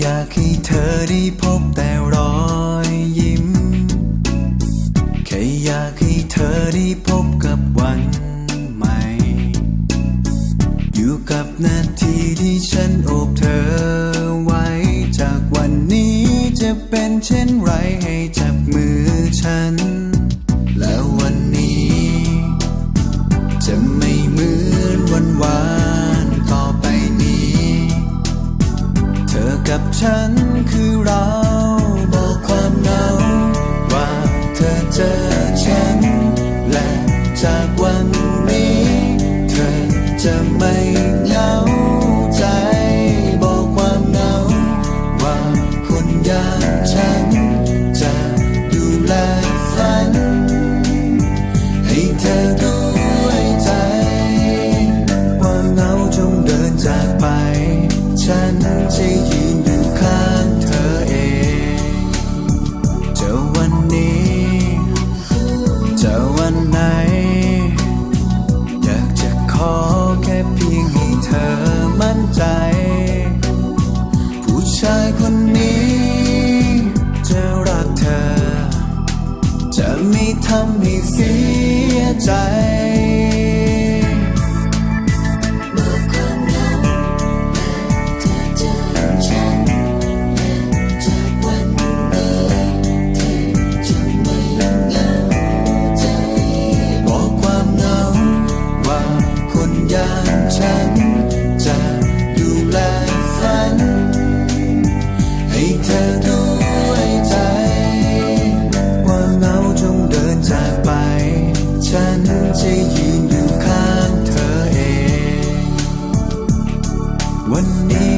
อยากให้เธอได้พบแต่รอยยิ้ม แค่อยากให้เธอได้พบกับวันใหม่ อยู่กับนาทีที่ฉันโอบเธอไว้ จากวันนี้จะเป็นเช่นไรให้จับมือฉัน กับฉันคือเราบอกความเหงาว่าเธอเจอฉัน และจากวันนี้ เธอจะไม่เหงาใจ บอกความเหงาว่าคนอย่างฉัน จะดูแลฝัน ให้เธอ ฉันจะยืนอยู่ข้างเธอเองจะวันนี้จะวันไหน อยากจะขอแค่เพียงให้เธอมั่นใจ ผู้ชายคนนี้จะรักเธอ จะไม่ทำให้เสียใจ เธอด้วยใจ ว่าเหงาจงเดินจากไป ฉันจะยืนอยู่ข้างเธอเอง วันนี้